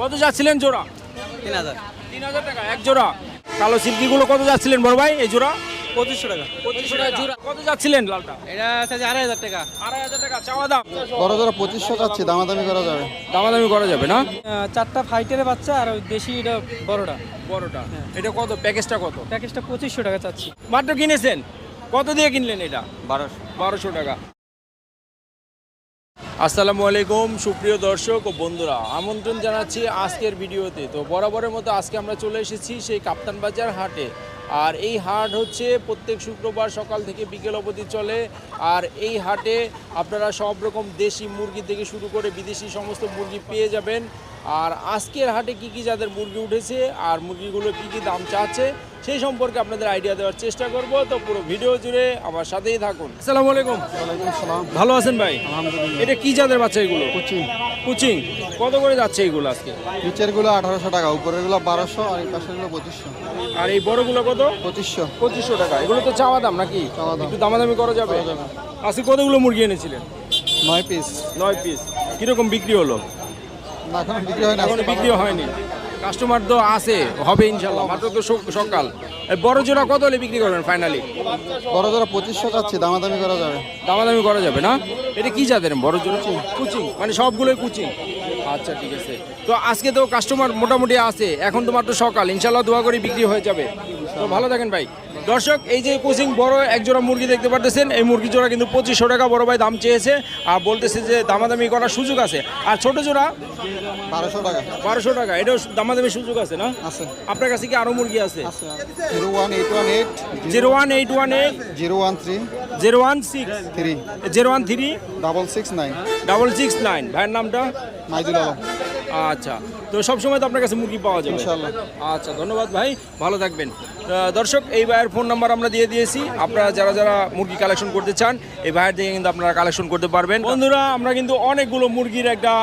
কত যাচ্ছিলেন জোড়া? তিন হাজার। তিন হাজার টাকা এক জোড়া। কালো সিল্কিগুলো কত যাচ্ছিলেন বড় ভাই এই জোড়া? পঁচিশশো টাকা। পঁচিশশো টাকা। জোড়া। কত যাচ্ছিলেন লালটা? এটা আছে আড়াই হাজার টাকা। আড়াই হাজার টাকা চাওয়া দাম? বড় জোড়া পঁচিশশো চাচ্ছি দামাদামি করা যাবে। দামাদামি করা যাবে না? চারটা ফাইটারের বাচ্চা আর ওই দেশি এটা বড়টা। বড়টা। এটা কত? প্যাকেজটা কত? প্যাকেজটা পঁচিশশো টাকা চাচ্ছি। মাত্র কিনেছেন? কত দিয়ে কিনলেন এটা? বারোশো। বারোশো টাকা। আসসালামু আলাইকুম, সুপ্রিয় দর্শক ও বন্ধুরা, আমন্ত্রণ জানাচ্ছি আজকের ভিডিওতে। তো বরাবরের মতো আজকে আমরা চলে এসেছি সেই কাপ্তান বাজার হাটে। আর এই হাট হচ্ছে প্রত্যেক শুক্রবার সকাল থেকে বিকেল অবধি চলে। আর এই হাটে আপনারা সব রকম দেশি মুরগি থেকে শুরু করে বিদেশি সমস্ত মুরগি পেয়ে যাবেন। আর আজকের হাটে কি কি যাদের মুরগি উঠেছে আর মুরগিগুলো কি কি দাম চাচ্ছে সেই সম্পর্কে আপনাদের আইডিয়া দেওয়ার চেষ্টা করব। তো পুরো ভিডিও জুড়ে আমার সাথেই থাকুন। আসসালামু আলাইকুম। ভালো আছেন ভাই? এটা কি জাতের বাচ্চা এগুলো? কুচি। কুচিং। কত করে যাচ্ছে এগুলো আজকে? নিচেরগুলো আঠারোশো টাকা উপরেরগুলো বারোশো আর এই পাশেরগুলো পঁচিশশো। আর এই বড়গুলো কত? পঁচিশশো। পঁচিশশো টাকা। এগুলো তো চাওয়া দাম নাকি। একটু দামাদামি করা যাবে। আজকে কতগুলো মুরগি এনেছিলেন? নয় পিস। নয় পিস। কীরকম বিক্রি হলো? না এখন বিক্রি হয় না। এখনও বিক্রি হয়নি। কাস্টমার তো আছে হবে ইনশাল্লাহ মাত্র তো সকাল। বড় জোড়া কত হলে বিক্রি করবেন ফাইনালি বড় জোড়া পঁচিশশো চাচ্ছি দামাদামি করা যাবে। দামাদামি করা যাবে না? এটা কি জাতের? বড় জোড়া? কুচিং মানে সবগুলোই কুচিং। আচ্ছা ঠিক আছে। তো আজকে তো কাস্টমার মোটামুটি আছে এখন তো মাত্র সকাল ইনশাল্লাহ দোয়া করে বিক্রি হয়ে যাবে। তো ভালো থাকেন ভাই। দর্শক এই যে কোচিং বড় এক জোড়া মুরগি দেখতে পারতেছেন এই মুরগি জোড়া কিন্তু পঁচিশশো টাকা বড় ভাই দাম চেয়েছে আর বলতেছে যে দামাদামি করার সুযোগ আছে। আর ছোট জোড়া? বারোশো টাকা। বারোশো টাকা এটাও দামাদামি সুযোগ আছে না? আছে। আপনার কাছে কি আরও মুরগি আছে আছে। Zero one eight one eight. Zero one eight one eight. Zero one three. Zero one six. Three. Zero one three. Double six nine. Double six nine. ভাইয়ের নামটা? মাইদুল আলম। আচ্ছা। তো সবসময় তো আপনার কাছে মুরগি পাওয়া যাবে। আচ্ছা ধন্যবাদ ভাই ভালো থাকবেন। দর্শক এই ভাইয়ের ফোন নাম্বার আমরা দিয়ে দিয়েছি। আপনারা যারা যারা মুরগি কালেকশন করতে চান এই ভাইয়ের থেকে কিন্তু আপনারা কালেকশন করতে পারবেন। বন্ধুরা আমরা কিন্তু অনেকগুলো মুরগির একটা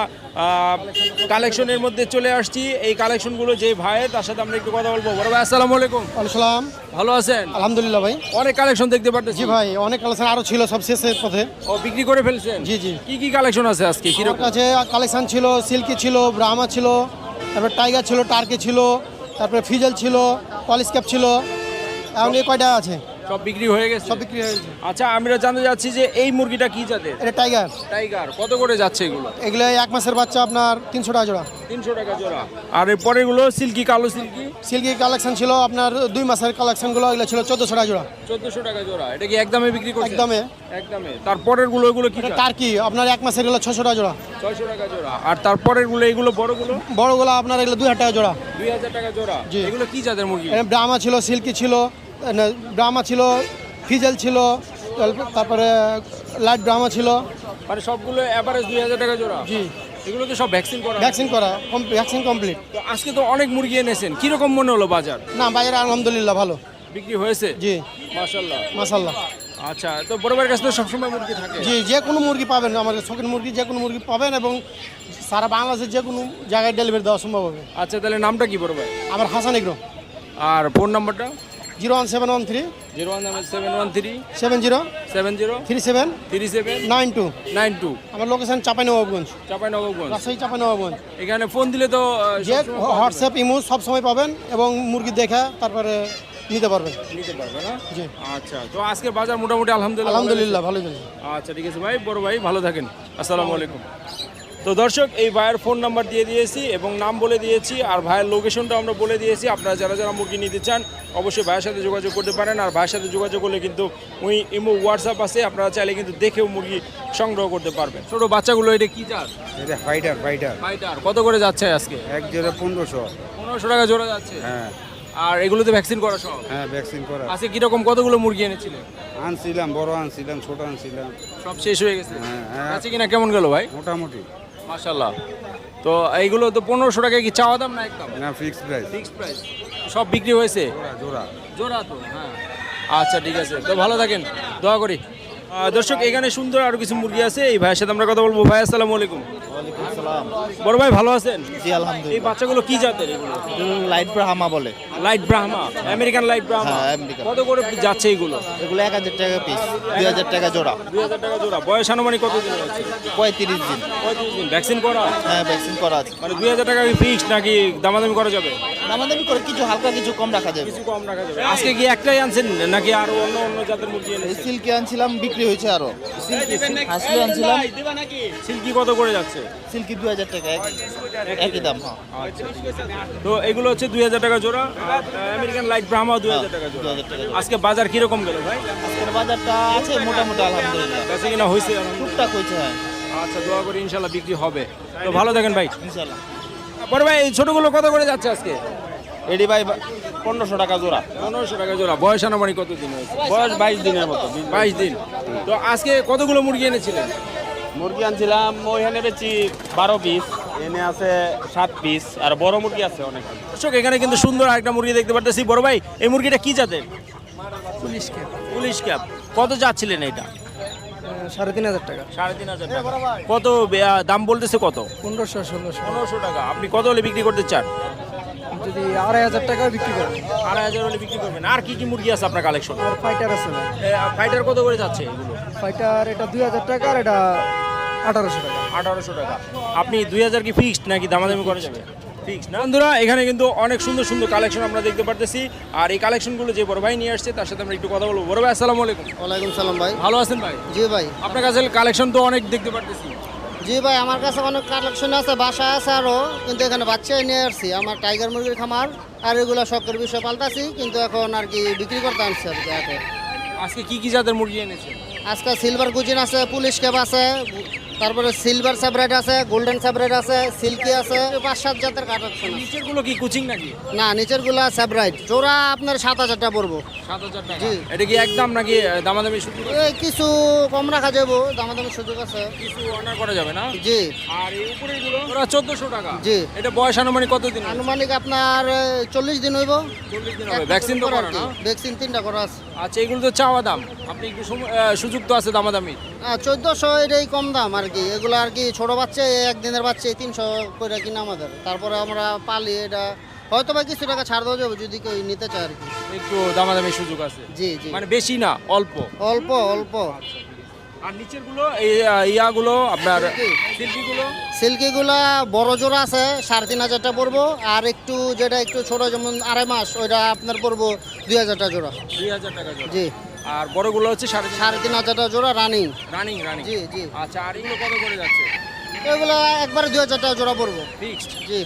কালেকশনের মধ্যে চলে আসছি। এই কালেকশনগুলো যে ভাইয়ের তার সাথে আমরা একটু কথা বলব। বড় ভাই আসসালামু আলাইকুম। সালাম। ভালো আছেন? আলহামদুলিল্লাহ ভাই। অনেক কালেকশন দেখতে পারতেছি। জি ভাই অনেক কালেকশন আরও ছিল সব শেষের পথে। ও বিক্রি করে ফেলছেন? জি, জি। কি কি কালেকশন আছে আজকে? কি রকম? কাছে কালেকশন ছিল সিল্কি ছিল ব্রাহ্মা ছিল তারপর টাইগার ছিল টার্কি ছিল তারপরে ফিজেল ছিল পলিশ ক্যাপ ছিল এমন কয়টা আছে? সব বিক্রি হয়ে গেছে? সব বিক্রি হয়ে গেছে। আচ্ছা আমরা জানতে যাচ্ছি যে এই মুরগিটা কি জাতের? এটা টাইগার। টাইগার কত করে যাচ্ছে এগুলো? এগুলো এক মাসের বাচ্চা আপনার তিনশো টাকা জোড়া। তিনশো টাকা জোড়া। আর এর পরেগুলো সিল্কি কালো সিল্কি? সিল্কি কালেকশন ছিল আপনার দুই মাসের কালেকশনগুলো এগুলো ছিল চোদ্দোশো টাকা জোড়া। চোদ্দশো টাকা জোড়া। এটা কি একদমে বিক্রি করছে? একদমে। একদমে। তারপরেরগুলো এগুলো কি এটা টার্কি আপনার এক মাসের এগুলো ছশো টাকা জোড়া। ছয়শো টাকা জোড়া। আর তারপরেরগুলো এগুলো বড়গুলো? বড়গুলো আপনার এগুলো দুই হাজার টাকা জোড়া। দুই হাজার টাকা জোড়া। এগুলো কি জাতের মুরগি? ব্রাহ্মা ছিল সিল্কি ছিল। না, ব্রাহ্মা ছিল ফিজেল ছিল তারপরে লাইট ড্রামা ছিল। মানে সবগুলো অ্যাভারেজ দুই হাজার টাকা জোড়া? জি। এগুলো তো সব ভ্যাকসিন করা? ভ্যাকসিন করা ভ্যাকসিন কমপ্লিট তো আজকে তো অনেক মুরগি এনেছেন। কীরকম মনে হলো বাজার? না বাজারে আলহামদুলিল্লাহ ভালো। বিক্রি হয়েছে? জি। মাশাল্লাহ মাসাল্লাহ আচ্ছা তো বড়বার কাছে তো সবসময় মুরগি থাকে। জি যে কোনো মুরগি পাবেন আমাদের শখের মুরগি যে কোনো মুরগি পাবেন এবং সারা বাংলাদেশের যে কোনো জায়গায় ডেলিভারি দেওয়া সম্ভব হবে। আচ্ছা তাহলে নামটা কি বড় ভাই? আমার হাসান এগ্রো আর ফোন নাম্বারটা zero one seven one three. Zero one seven one three. Seven zero. Seven zero. Three seven. Three seven. Nine two. Nine two. আমার লোকেশন চাপাইনবাবগঞ্জ। চাপাইনবাবগঞ্জ। রাজশাহী চাপাইনবাবগঞ্জ। এখানে ফোন দিলে তো যে হোয়াটসঅ্যাপ ইমো সব সময় পাবেন এবং মুরগি দেখা তারপরে নিতে পারবেন। নিতে পারবে না জি। আচ্ছা তো আজকে বাজার মোটামুটি আলহামদুলিল্লাহ আলহামদুলিল্লাহ ভালো আচ্ছা ঠিক আছে ভাই বড় ভাই ভালো থাকেন। আসসালামু আলাইকুম। তো দর্শক এই ভাইয়ের ফোন নাম্বার দিয়ে দিয়েছি এবং নাম বলে দিয়েছি আর ভাইয়ের লোকেশনটা আমরা বলে দিয়েছি। আপনারা যারা যারা মুরগি নিতে চান অবশ্যই ভাইয়ের সাথে যোগাযোগ করতে পারেন আর ভাইয়ের সাথে যোগাযোগ করলে কিন্তু ওই ইমো হোয়াটসঅ্যাপ আছে আপনারা চাইলে কিন্তু দেখেও মুরগি সংগ্রহ করতে পারবেন। ছোট বাচ্চাগুলো এটা কি চার এটা ফাইটার ফাইটার ভাইটার কত করে যাচ্ছে আজকে? এক জোড়া পনেরোশো। পনেরোশো টাকা জোড়া যাচ্ছে? হ্যাঁ। আর এগুলোতে ভ্যাকসিন করা সব? হ্যাঁ ভ্যাকসিন করা। আজকে কীরকম কতগুলো মুরগি এনেছিলেন আনছিলাম বড় আনছিলাম ছোট আনছিলাম। সব শেষ হয়ে গেছে? হ্যাঁ, হ্যাঁ। আছে কিনা কেমন গেল ভাই? মোটামুটি। মাশাল্লাহ তো এইগুলো তো পনেরোশো টাকা কি চাওয়া দাম না একদম? না ফিক্স প্রাইস ফিক্স প্রাইস সব বিক্রি হয়েছে? জোড়া জোড়া। তো হ্যাঁ। আচ্ছা ঠিক আছে। তো ভালো থাকেন। দোয়া করি। দর্শক এখানে সুন্দর আরও কিছু মুরগি আছে। এই ভাইয়ের সাথে আমরা কথা বলব। ভাই আসসালামু আলাইকুম। বড় ভাই ভালো আছেন? জি আলহামদুলিল্লাহ। এই বাচ্চাগুলো কি জাতের এগুলো? লাইট ব্রাহ্মা বলে। Light Brahma American light Brahma হ্যাঁ, আমেরিকান। কত করে যাচ্ছে এগুলো? এগুলো এক হাজার টাকা পিস দুই হাজার টাকা জোড়া। দুই হাজার টাকা জোড়া। বয়স আনুমানিক কত দিন হচ্ছে? পঁয়ত্রিশ দিন। পঁয়ত্রিশ দিন। ভ্যাকসিন করা? হ্যাঁ ভ্যাকসিন করা আছে। মানে দুই হাজার টাকা ফিক্সড নাকি দামাদামি করা যাবে? দামাদামি করে কিছু হালকা কিছু কম রাখা যাবে। কিছু কম রাখা যাবে। আজকে কি একটাই আনছেন নাকি আরও অন্য অন্য জাতের মুরগি এনেছেন? সিল্কি আনছিলাম বিক্রি হয়েছে আরও। হাসলি আনছিলাম। সিল্কি কত করে যাচ্ছে? সিল্কি দুই হাজার টাকা একই দাম হ্যাঁ। তো এগুলো হচ্ছে দুই হাজার টাকা জোড়া। আমেরিকান লাইট ব্রাহ্মা দুই হাজার টাকা জোড়া। 2000 টাকা জোড়া। আজকে বাজার কীরকম গেল ভাই? আজকের বাজারটা আছে মোটামুটি আলহামদুলিল্লাহ। বেশি কিনা হয়েছে? টুকটাক হয়েছে হ্যাঁ। আচ্ছা দোয়া করি ইনশাল্লাহ বিক্রি হবে। তো ভালো থাকেন ভাই। ইনশাল্লাহ। বড় ভাই এই ছোটগুলো কত করে যাচ্ছে আজকে? এডি ভাই পনেরোশো টাকা জোড়া। পনেরোশো টাকা জোড়া। বয়স আনুমানিক কত দিন হয়েছে? বয়স বাইশ দিনের মতো। বাইশ দিন। তো আজকে কতগুলো মুরগি এনেছিলেন? মুরগি আনছিলাম ওইখানে বেচি বারো পিস। এনে আছে সাত পিস আর বড় মুরগি আছে অনেক। দর্শক এখানে কিন্তু সুন্দর একটা মুরগি দেখতে পারতেছি। বড় ভাই এই মুরগিটা কি জাতের? Police cap. Police cap. কত যাচ্ছিলেন এটা? সাড়ে তিন হাজার টাকা। সাড়ে তিন হাজার টাকা। কত দাম বলতেছে কত? পনেরোশো ষোলোশো। পনেরোশো টাকা। আপনি কত হলে বিক্রি করতে চান? যদি আড়াই হাজার টাকা বিক্রি করেন আড়াই হাজার হলে বিক্রি করবেন। আর কি কি মুরগি আছে আপনার কালেকশন আর ফাইটার আছে ফাইটার কত করে যাচ্ছে এগুলো? ফাইটার এটা দুই হাজার টাকা আর এটা আঠারোশো টাকা। আঠারোশো টাকা। আপনি দুই হাজার কি ফিক্সড নাকি দামাদামি করা যাবে? ফিক্সড না? বন্ধুরা এখানে কিন্তু অনেক সুন্দর সুন্দর কালেকশন আমরা দেখতে পারতেছি। আর এই কালেকশনগুলো যে বড় ভাই নিয়ে আসছে তার সাথে আমরা একটু কথা বলব। বড় ভাই আসসালামু আলাইকুম। ওয়ালাইকুম সালাম ভাই। ভালো আছেন ভাই? জি ভাই। আপনার কাছে কালেকশন তো অনেক দেখতে পারতেছি। জি ভাই আমার কাছে অনেক কালেকশন আছে বাসা আছে আরও কিন্তু এখানে বাচ্চাই নিয়ে আসছি। আমার টাইগার মুরগির খামার আর এগুলো শখের বিষয় পাল্টাছি কিন্তু এখন আর কি বিক্রি করতে আনছি আর কি আজকে কি কি জাতের মুরগি এনেছে আজকে সিলভার কুচিন আছে পুলিশ ক্যাপ আছে তারপরে সিলভার স্যাব্রেড আছে গোল্ডেন স্যাব্রেড আছে সিল্কি আছে। পাঁচ সাত জাতের কালেকশন আছে। নিচেরগুলো কি কোচিং নাকি? না নিচেরগুলা স্যাব্রাইট জোড়া আপনার সাত হাজার টাকা পড়ব। সাত হাজার টাকা। জি। এটা কি একদম নাকি দামাদামি শুধু এই কিছু কম রাখা যাব দামাদামি সুযোগ আছে। কিছু অনার করা যাবে না? জি। আর এই উপরে গুলো ওরা চোদ্দশো টাকা। জি। এটা বয়স আনুমানিক কত দিন আনুমানিক আপনার চল্লিশ দিন হইব। চল্লিশ দিন হবে। ভ্যাকসিন তো করা না? ভ্যাকসিন তিনটা করা আছে। আচ্ছা এগুলো তো চাওয়া দাম। আপনি একটু সুযোগ তো আছে দামাদামি চোদ্দোশো এটাই কম দাম। আর কি। এগুলো আর কি ছোট বাচ্চা একদিনের বাচ্চা এই তিনশো করে কিনা আমাদের। তারপরে আমরা পালি এটা হয়তো বা কিছু টাকা ছাড় দেওয়া যাবে যদি কেউ নিতে চায় আর কি। একটু দামাদামি সুযোগ আছে? জি জি। মানে বেশি না অল্প? অল্প অল্প। আর এই ইয়াগুলো আপনার সিল্কি। গুলো সিল্কিগুলা বড় জোড়া আছে সাড়ে তিন হাজারটা পড়ব আর একটু যেটা একটু ছোট যেমন আড়াই মাস ওইটা আপনার পড়ব দুই হাজারটা জোড়া। দুই হাজার টাকা জোড়া। জি। আর বড়গুলো হচ্ছে সাড়ে তিন সাড়ে তিন হাজারটা জোড়া রানিং রানিং রানিং জি জি। আচ্ছা আর এগুলো কত করে যাচ্ছে? এগুলো একবারে দুই হাজার টাকা জোড়া পড়ব। ফিক্সড জি।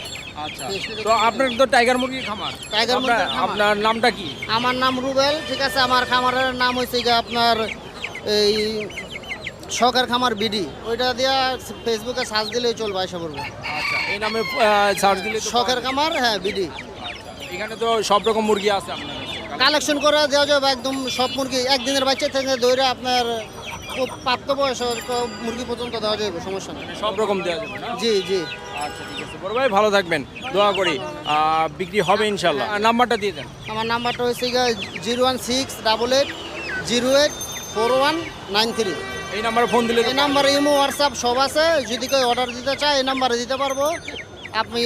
আচ্ছা। তো আপনার তো টাইগার মুরগির খামার। টাইগার আপনার- নামটা কি? আমার নাম রুবেল ঠিক আছে? আমার খামারের নাম হয়েছে আপনার এই শখের খামার বিডি ওইটা দিয়া ফেসবুকে সার্চ দিলেই চলবে আশা করব আচ্ছা এই নামে সার্চ দিলে শখের খামার হ্যাঁ বিডি এখানে তো সব রকম মুরগি আছে আপনার। কালেকশন করে দেওয়া যাবে একদম সব মুরগি। একদিনের বাচ্চা থেকে ধরে আপনার খুব প্রাপ্ত বয়স মুরগি পর্যন্ত দেওয়া যাবে সমস্যা নেই। সব রকম দেওয়া যাবে জি জি। আচ্ছা ঠিক আছে। বড় ভাই ভালো থাকবেন। দোয়া করি। বিক্রি হবে ইনশাল্লাহ নাম্বারটা দিয়ে দেন। আমার নাম্বারটা হচ্ছে zero one six double eight zero eight four one nine three. এই নাম্বারে ফোন দিলে এই নাম্বারে ইমো হোয়াটসঅ্যাপ সব আছে। যদি কেউ অর্ডার দিতে চায় এই নাম্বারে দিতে পারব। আপনি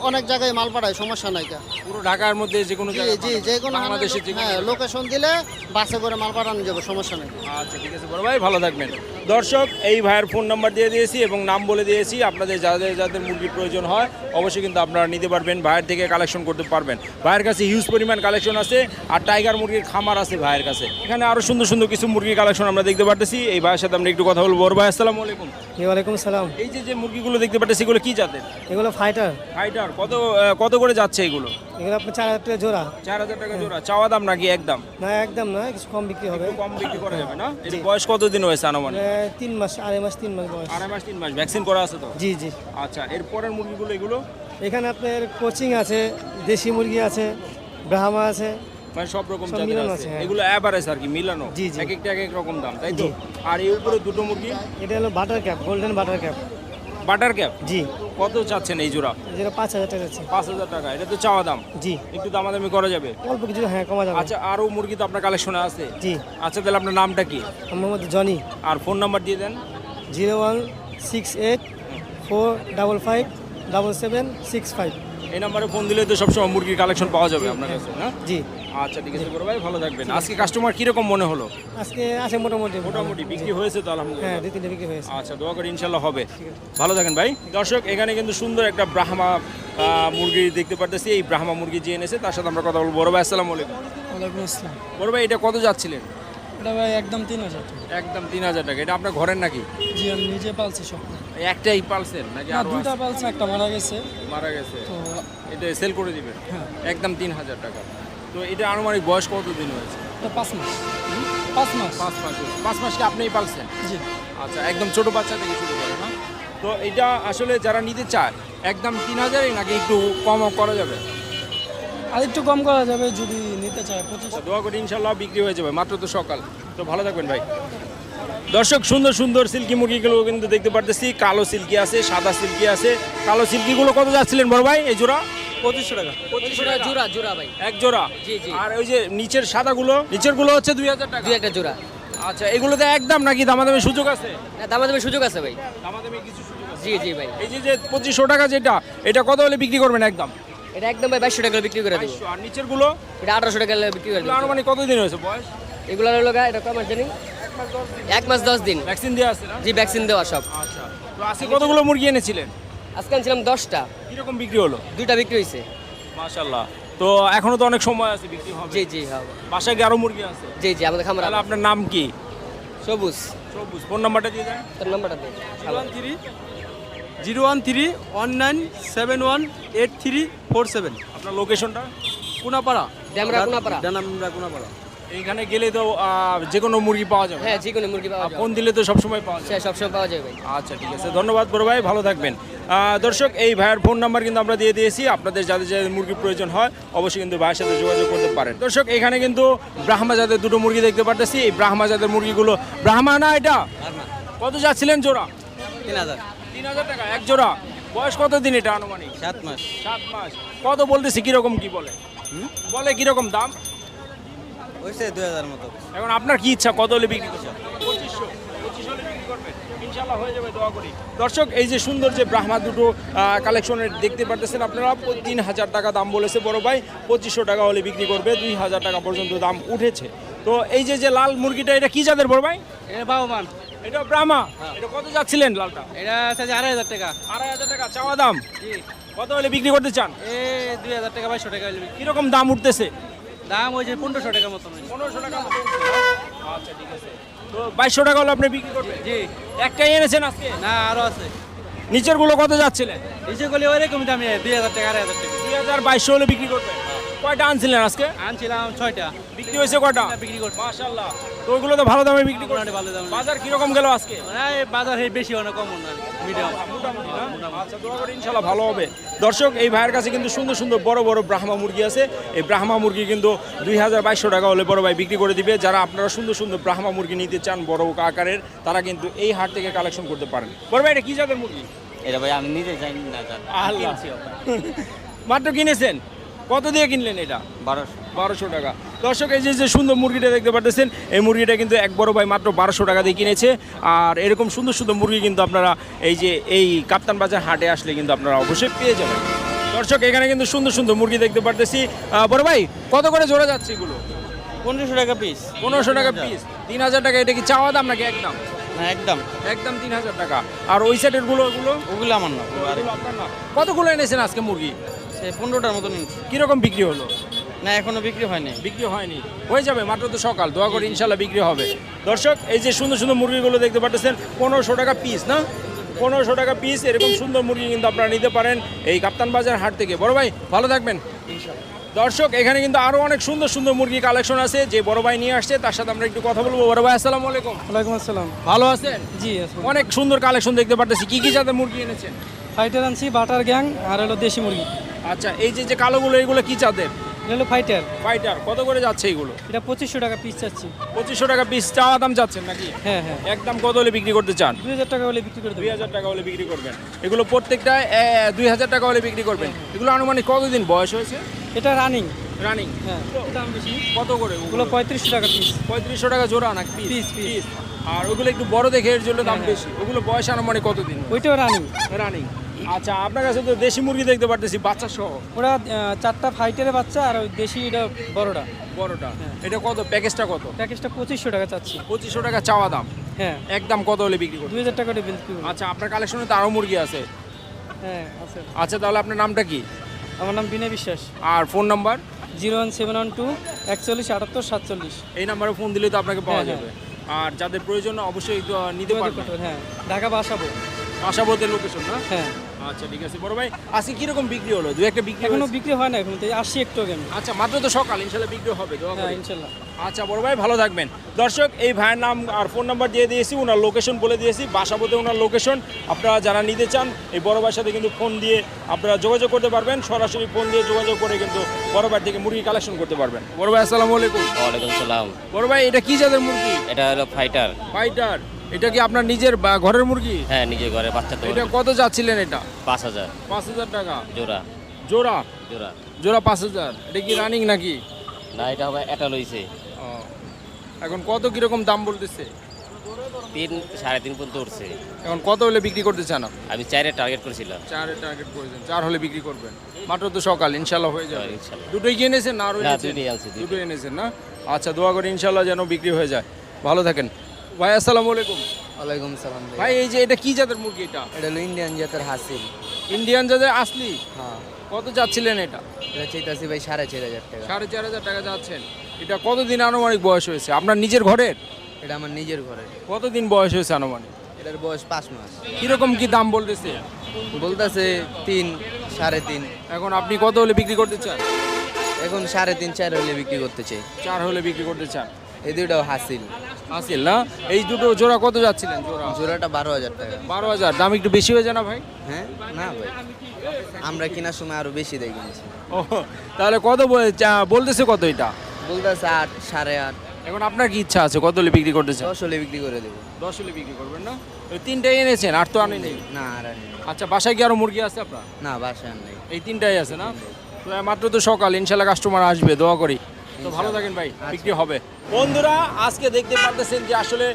অনেক জায়গায় মাল পাঠায় সমস্যা নাই কা। পুরো ঢাকার মধ্যে যে কোনো জি জি যে কোনো বাংলাদেশে হ্যাঁ লোকেশন দিলে বাসে করে মাল পাঠানো যাবে সমস্যা নেই। আচ্ছা ঠিক আছে বড় ভাই ভালো থাকবেন। দর্শক এই ভাইয়ের ফোন নাম্বার দিয়ে দিয়েছি এবং নাম বলে দিয়েছি। আপনাদের যাদের যাদের মুরগির প্রয়োজন হয় অবশ্যই কিন্তু আপনারা নিতে পারবেন ভাইয়ের থেকে কালেকশন করতে পারবেন। ভাইয়ের কাছে হিউজ পরিমাণ কালেকশন আছে আর টাইগার মুরগির খামার আছে ভাইয়ের কাছে। এখানে আরও সুন্দর সুন্দর কিছু মুরগির কালেকশন আমরা দেখতে পারতেছি। এই ভাইয়ের সাথে আমরা একটু কথা বলব। বড় ভাই আসসালামু আলাইকুম। ওয়ালাইকুম সালাম। এই যে যে মুরগিগুলো দেখতে পারতেছি এগুলো কী জাতের? এগুলো ফাইটার ফাইটার কত কত করে যাচ্ছে এগুলো? এগুলো আপনার চার হাজার টাকা জোড়া। চার হাজার টাকা জোড়া। চাওয়া দাম নাকি একদম? না একদম না কিছু কম বিক্রি হবে। কম বিক্রি করা যাবে না? এর বয়স কতদিন হয়েছে আনুমানিক? তিন মাস আড়াই মাস তিন মাস বয়স। আড়াই মাস তিন মাস। ভ্যাকসিন করা আছে তো? জি জি। আচ্ছা এর পরের মুরগিগুলো এগুলো? এখানে আপনার কোচিং আছে দেশি মুরগি আছে ব্রাহ্মা আছে। মানে সব রকম জাতের মিলানো আছে। হ্যাঁ। এগুলো অ্যাভারেজ আর কি মিলানো। এক একটা এক এক রকম দাম তাই তো? আর এই উপরে দুটো মুরগি? এটা হলো butter cap golden butter cap butter cap জি। কত চাচ্ছেন এই জোড়া? যেটা পাঁচ হাজার টাকা আছে। পাঁচ হাজার টাকা এটা তো চাওয়া দাম? জি। একটু দামাদামি করা যাবে? অল্প কিছু হ্যাঁ কমা যাবে। আচ্ছা আরও মুরগি তো আপনার কালেকশনে আছে। জি। আচ্ছা তাহলে আপনার নামটা কি? মধ্যে জনি। আর ফোন নাম্বার দিয়ে দেন। Zero one six eight four double five double seven six five. এই নাম্বারে ফোন দিলে তো সবসময় মুরগির কালেকশন পাওয়া যাবে আপনার কাছে না জি। আচ্ছা ঠিক আছে বড় ভাই ভালো থাকবেন। আজকে কাস্টমার কীরকম মনে হলো? আজকে আছে মোটামুটি মোটামুটি বিক্রি হয়েছে তো আলহামদুলিল্লাহ। হ্যাঁ দুই তিনটে বিক্রি হয়েছে। আচ্ছা দোয়া করি ইনশাল্লাহ হবে। ভালো থাকেন ভাই। দর্শক এখানে কিন্তু সুন্দর একটা ব্রাহ্মা মুরগি দেখতে পারতেছি। এই ব্রাহ্মা মুরগি যে এনেছে তার সাথে আমরা কথা বলব। বড় ভাই আসসালামু আলাইকুম। ওয়ালাইকুম আসসালাম। বড় ভাই এটা কত যাচ্ছিলেন? এটা ভাই একদম তিন হাজার একদম তিন হাজার টাকা। এটা আপনার ঘরের নাকি? জি আমি নিজে পালছি সব। একটাই পালছেন নাকি আরও আছে? পালছি একটা মারা গেছে। মারা গেছে। তো এটা সেল করে দিবেন? হ্যাঁ। একদম তিন হাজার টাকা। তো এটা আনুমানিক বয়স কত দিন হয়েছে? এটা পাঁচ মাস। পাঁচ মাস। পাঁচ মাস পাঁচ মাস কি আপনিই পালছেন? জি। আচ্ছা একদম ছোট বাচ্চা থেকে শুরু করে না? তো এটা আসলে যারা নিতে চায় একদম তিন হাজারই নাকি একটু কম করা যাবে? আর একটু কম করা যাবে যদি নিতে চায় পঁচিশ। আচ্ছা, দোয়া করি ইনশাল্লাহ বিক্রি হয়ে যাবে মাত্র তো সকাল। তো ভালো থাকবেন ভাই। দর্শক সুন্দর সুন্দর সিল্কি মুরগিগুলো কিন্তু দেখতে পারতেছি। কালো সিল্কি আছে সাদা সিল্কি আছে। কালো সিল্কিগুলো কত যাচ্ছিলেন বড় ভাই এই জোড়া? পঁচিশশো টাকা। পঁচিশশো টাকা জোড়া জোড়া ভাই। এক জোড়া? জি, জি। আর ওই যে নিচের সাদাগুলো? নিচেরগুলো হচ্ছে দুই হাজার টাকা। দুই একটা জোড়া। আচ্ছা এগুলোতে একদম নাকি দামাদামি সুযোগ আছে? না দামা সুযোগ আছে ভাই। দামাদামি কিছু সুযোগ আছে। জি জি ভাই। এই যে যে পঁচিশশো টাকা যেটা এটা কত হলে বিক্রি করবেন একদম? এটা একদম ভাই বাইশশো টাকা করে বিক্রি করে দেবো। আর নিচেরগুলো এটা আঠারোশো টাকা করে বিক্রি করে দেবো। আনুমানিক কতদিন হয়েছে বয়স? এগুলো হলো এটা কমার জানি? এক মাস দশ দিন। ভ্যাকসিন দেওয়া আছে জি ভ্যাকসিন দেওয়া সব। আচ্ছা। তো আজকে কতগুলো মুরগি এনেছিলেন? আজকে আনছিলাম দশটা। কীরকম বিক্রি হলো? দুইটা বিক্রি হয়েছে মাশাল্লাহ তো এখনও তো অনেক সময় আছে বিক্রি হবে। জি জি হবে। বাসায় কি আরও মুরগি আছে? জি জি আমাদের খামার তাহলে আপনার নাম কি? সবুজ। সবুজ। ফোন নাম্বারটা দিয়ে দেন। তোর নাম্বারটা দে। Three zero one three one nine seven one eight three four seven. আপনার লোকেশনটা? কোনাপাড়া। ড্যামরা কোনাপাড়া। ডানামরা কোনাপাড়া। এইখানে গেলে তো যে কোনো মুরগি পাওয়া যাবে হ্যাঁ যে কোনো মুরগি পাওয়া যাবে। ফোন দিলে তো সবসময় পাওয়া যাবে। সে সবসময় পাওয়া যাবে ভাই। আচ্ছা ঠিক আছে। ধন্যবাদ বড় ভাই ভালো থাকবেন। দর্শক এই ভাইয়ের ফোন নাম্বার কিন্তু আমরা দিয়ে দিয়েছি। আপনাদের যাদের যাদের মুরগির প্রয়োজন হয় অবশ্যই কিন্তু ভাইয়ের সাথে যোগাযোগ করতে পারেন। দর্শক এখানে কিন্তু ব্রাহ্মা জাতের দুটো মুরগি দেখতে পারতেছি। এই ব্রাহ্মা জাতের মুরগিগুলো ব্রাহ্মা না এটা? কত যাচ্ছিলেন জোড়া? তিন হাজার। তিন হাজার টাকা এক জোড়া। বয়স কত দিন এটা আনুমানিক? সাত মাস। সাত মাস। কত বলতেছি কীরকম কি বলে? বলে কীরকম দাম? হয়েছে দুই হাজার মতো। এখন আপনার কি ইচ্ছা? কত হলে বিক্রি করছেন পঁচিশশো। পঁচিশ হলে বিক্রি করবেন। ইনশাল্লাহ হয়ে যাবে দোয়া করি। দর্শক এই যে সুন্দর যে ব্রাহ্মা দুটো কালেকশনের দেখতে পারতেছেন আপনারা তিন হাজার টাকা দাম বলেছে বড় ভাই পঁচিশশো টাকা হলে বিক্রি করবে দুই হাজার টাকা পর্যন্ত দাম উঠেছে। তো এই যে যে লাল মুরগিটা এটা কি জাতের বড় ভাই? এটা বাবুমান এটা ব্রাহ্মা। এটা কত যাচ্ছিলেন লালটা? এটা আছে আড়াই হাজার টাকা। আড়াই হাজার টাকা চাওয়া দাম। জি। কত হলে বিক্রি করতে চান? এ দুই হাজার টাকা বাইশশো টাকা হইল। কীরকম দাম উঠতেছে? দাম ওই যে পনেরোশো টাকা মতো পনেরোশো টাকা মতো আচ্ছা ঠিক আছে। তো বাইশশো টাকা হলে আপনি বিক্রি করবেন? জি। একটাই এনেছেন আজকে? না আরও আছে। নিচেরগুলো কত যাচ্ছিলেন নিচে গলি ওইরকম দামে দুই হাজার টাকা আড়াই হাজার টাকা। দুই হাজার বাইশশো হলে বিক্রি করবেন? কয়টা আনছিলেন আজকে? আনছিলাম ছয়টা। বিক্রি হয়েছে কয়টা? বিক্রি করছি। মাশাল্লাহ তো ওইগুলো তো ভালো দামে বিক্রি মোটামুটি ভালো দামে। বাজার কীরকম গেল আজকে? বাজার বেশি অনেক কম না। মিডিয়াম। মোটামুটি না? আচ্ছা দোয়া করি ইনশাল্লাহ ভালো হবে। দর্শক এই ভাইয়ের কাছে কিন্তু সুন্দর সুন্দর বড় বড় ব্রাহ্মা মুরগি আছে। এই ব্রাহ্মা মুরগি কিন্তু দুই হাজার বাইশশো টাকা হলে বড় ভাই বিক্রি করে দিবে। যারা আপনারা সুন্দর সুন্দর ব্রাহ্মা মুরগি নিতে চান বড় আকারের তারা কিন্তু এই হাট থেকে কালেকশন করতে পারেন। বড় ভাই এটা কি জাতের মুরগি? এটা ভাই আমি নিজে জানি না আল্লাহ। মাত্র কিনেছেন? কত দিয়ে কিনলেন এটা? বারোশো। বারোশো টাকা। দর্শক এই যে সুন্দর মুরগিটা দেখতে পাচ্ছেন এই মুরগিটা কিন্তু এক বড় ভাই মাত্র বারোশো টাকা দিয়ে কিনেছে। আর এরকম সুন্দর সুন্দর মুরগি কিন্তু আপনারা এই যে এই কাপ্তান বাজার হাটে আসলে কিন্তু আপনারা অবশ্যই পেয়ে যাবেন। দর্শক এখানে কিন্তু সুন্দর সুন্দর মুরগি দেখতে পারতেছি। বড় ভাই কত করে জোড়া যাচ্ছে এগুলো? পনেরোশো টাকা পিস পনেরোশো টাকা পিস তিন হাজার টাকা এটা কি চাওয়া দাম নাকি একদম? একদম। একদম তিন হাজার টাকা। আর ওই সাইডেরগুলো ওগুলো ওগুলো আমার না কতগুলো এনেছেন আজকে মুরগি? সে পনেরোটার মতন কীরকম বিক্রি হলো? না এখনও বিক্রি হয়নি। বিক্রি হয়নি। হয়ে যাবে মাত্র তো সকাল। দোয়া করে ইনশাল্লাহ বিক্রি হবে। দর্শক এই যে সুন্দর সুন্দর মুরগিগুলো দেখতে পাচ্ছেন পনেরোশো টাকা পিস না? পনেরোশো টাকা পিস এরকম সুন্দর মুরগি কিন্তু আপনারা নিতে পারেন এই কাপ্তান বাজার হাট থেকে। বড় ভাই ভালো থাকবেন। দর্শক এখানে কিন্তু আরও অনেক সুন্দর সুন্দর মুরগি কালেকশন আছে যে বড় ভাই নিয়ে আসছে তার সাথে আমরা একটু কথা বলব। বড় ভাই আসসালামু আলাইকুম। ওয়ালাইকুম আসসালাম। ভালো আছেন? জি অনেক সুন্দর কালেকশন দেখতে পারতেছি। কি কি জাতের মুরগি এনেছেন? ফাইটার আনছি বাটার গ্যাং আর হলো দেশি মুরগি। আচ্ছা এই যে যে কালোগুলো এগুলো কি জাতের? এটা হলো ফাইটার ফাইটার কত করে যাচ্ছে এগুলো এটা পঁচিশশো টাকা পিস চাচ্ছি পঁচিশশো টাকা পিস চাওয়া দাম যাচ্ছেন নাকি? হ্যাঁ হ্যাঁ। একদম কত হলে বিক্রি করতে চান? দুই হাজার টাকা হলে বিক্রি করে দুই হাজার টাকা হলে বিক্রি করবেন। এগুলো প্রত্যেকটা দুই হাজার টাকা হলে বিক্রি করবেন। এগুলো আনুমানিক কতদিন বয়স হয়েছে? এটা রানিং রানিং হ্যাঁ। দাম বেশি? কত করে ওগুলো? পঁয়ত্রিশশো টাকা পিস পঁয়ত্রিশশো টাকা জোড়া নাকি? Piece piece. আর ওগুলো একটু বড় দেখে এর জন্য দাম হ্যাঁ, বেশি। ওগুলো বয়স আনুমানিক কতদিন? ওইটাও রানিং রানিং আচ্ছা আপনার কাছে তো দেশি মুরগি দেখতে পারতেছি বাচ্চা সহ। ওরা চারটা ফাইটারের বাচ্চা আর ওই দেশি এটা বড়টা। বড়টা। এটা কত? প্যাকেজটা কত? প্যাকেজটা পঁচিশশো টাকা চাচ্ছি। পঁচিশশো টাকা চাওয়া দাম? হ্যাঁ। একদম কত হলে বিক্রি করবে দুই হাজার টাকা বিল করব আচ্ছা আপনার কালেকশনে তো আরও মুরগি আছে। হ্যাঁ আছে। আচ্ছা তাহলে আপনার নামটা কি? আমার নাম বিনয় বিশ্বাস। আর phone number? Zero one seven one two একচল্লিশ আটাত্তর সাতচল্লিশ। এই নাম্বারে ফোন দিলে তো আপনাকে পাওয়া হ্যাঁ, যাবে। আর যাদের প্রয়োজন অবশ্যই নিতে পারবেন। হ্যাঁ। ঢাকা বাসাবো আশাবতের লোকেশন না? হ্যাঁ। আচ্ছা ঠিক আছে। বড় ভাই আজকে কীরকম বিক্রি হলো? দু একটা বিক্রি এখনও বিক্রি হয় না এখন তো এই আসছি একটু আগে আচ্ছা মাত্র তো সকাল ইনশাল্লাহ বিক্রি হবে দোয়া হ্যাঁ করি। ইনশাল্লাহ। আচ্ছা বড় ভাই ভালো থাকবেন। দর্শক এই ভাইয়ের নাম আর ফোন নাম্বার দিয়ে দিয়েছি ওনার লোকেশন বলে দিয়েছি বাসাবোতে ওনার লোকেশন। আপনারা যারা নিতে চান এই বড় ভাইয়ের সাথে কিন্তু ফোন দিয়ে আপনারা যোগাযোগ করতে পারবেন। সরাসরি ফোন দিয়ে যোগাযোগ করে কিন্তু বড় ভাই থেকে মুরগি কালেকশন করতে পারবেন। বড় ভাই আসসালামু আলাইকুম। ওয়ালাইকুম সালাম। বড় ভাই এটা কি জাতের মুরগি? এটা হলো ফাইটার ফাইটার এটা কি আপনার নিজের বা ঘরের মুরগি? হ্যাঁ নিজের ঘরে বাচ্চা তো এটা কত যাচ্ছিলেন এটা? পাঁচ হাজার। পাঁচ হাজার টাকা। জোড়া। জোড়া? জোড়া। জোড়া পাঁচ হাজার। এটা কি রানিং নাকি? না এটা হবে এটা লইছে। ও, এখন কত কীরকম দাম বলতেছে? তিন সাড়ে তিন পর্যন্ত উঠছে। এখন কত হলে বিক্রি করতে চান আপনি? আমি চারে টার্গেট করেছিলাম। চারের টার্গেট করেছেন চার হলে বিক্রি করবেন। মাত্র তো সকাল ইনশাল্লাহ হয়ে যাবে। হ্যাঁ, ইনশাল্লাহ। দুটোই কি এনেছেন না আরও না, এনেছেন? দুটোই আনছি, দুটোই। দুটোই এনেছেন না? আচ্ছা দোয়া করি ইনশাল্লাহ যেন বিক্রি হয়ে যায়। ভালো থাকেন। ভাই আসসালামু আলাইকুম। ওয়ালাইকুম সালাম ভাই। এই যে এটা কি জাতের মুরগি এটা? এটা হলো ইন্ডিয়ান জাতের হাসিল। ইন্ডিয়ান জাতের আসলি হ্যাঁ। কত যাচ্ছিলেন এটা? এটা চাইতাছি ভাই সাড়ে চার হাজার টাকা। সাড়ে চার হাজার টাকা যাচ্ছেন। এটা কতদিন আনুমানিক বয়স হয়েছে? আপনার নিজের ঘরের? এটা আমার নিজের ঘরে কতদিন বয়স হয়েছে আনুমানিক? এটার বয়স পাঁচ মাস। কীরকম কি দাম বলতেছে? বলতেছে তিন সাড়ে তিন। এখন আপনি কত হলে বিক্রি করতে চান? এখন সাড়ে তিন চার হলে বিক্রি করতে চাই। চার হলে বিক্রি করতে চান। এই দুটাও হাসিল। আসিল না? এই দুটো জোড়া কত যাচ্ছিলেন জোড়া? জোড়াটা বারো হাজার টাকা। বারো হাজার। দাম একটু বেশি হয়ে যায় না ভাই? হ্যাঁ? না ভাই। আমরা কেনার সময় আরও বেশি দেয় কিনছি ও তাহলে কত বলতেছে কত এটা? বলতেছে আট সাড়ে আট। এখন আপনার কি ইচ্ছা আছে? কত হলে বিক্রি করতে চান দশ হলে বিক্রি করে দেবো। দশ হলে বিক্রি করবেন না? তিনটাই এনেছেন আর তো আনেনি না আর। আচ্ছা বাসায় কি আরও মুরগি আছে আপনার? না বাসায় নেই। এই তিনটাই আছে না? মাত্র তো সকাল ইনশাল্লাহ কাস্টমার আসবে দোয়া করি। তো ভালো থাকেন ভাই বিক্রি হবে। বন্ধুরা আজকে দেখতে পারতেছেন যে আসলে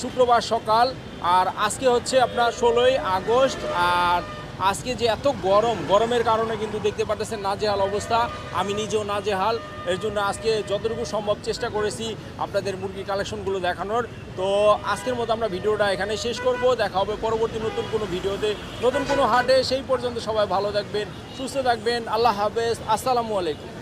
শুক্রবার সকাল আর আজকে হচ্ছে আপনার ষোলোই আগস্ট আর আজকে যে এত গরম গরমের কারণে কিন্তু দেখতে পারতেছেন নাজেহাল অবস্থা। আমি নিজেও নাজেহাল এর জন্য আজকে যতটুকু সম্ভব চেষ্টা করেছি আপনাদের মুরগি কালেকশনগুলো দেখানোর। তো আজকের মতো আমরা ভিডিওটা এখানে শেষ করব। দেখা হবে পরবর্তী নতুন কোনো ভিডিওতে। নতুন কোনো হাটে সেই পর্যন্ত সবাই ভালো থাকবেন সুস্থ থাকবেন। আল্লাহ হাফেজ। আসসালামু আলাইকুম।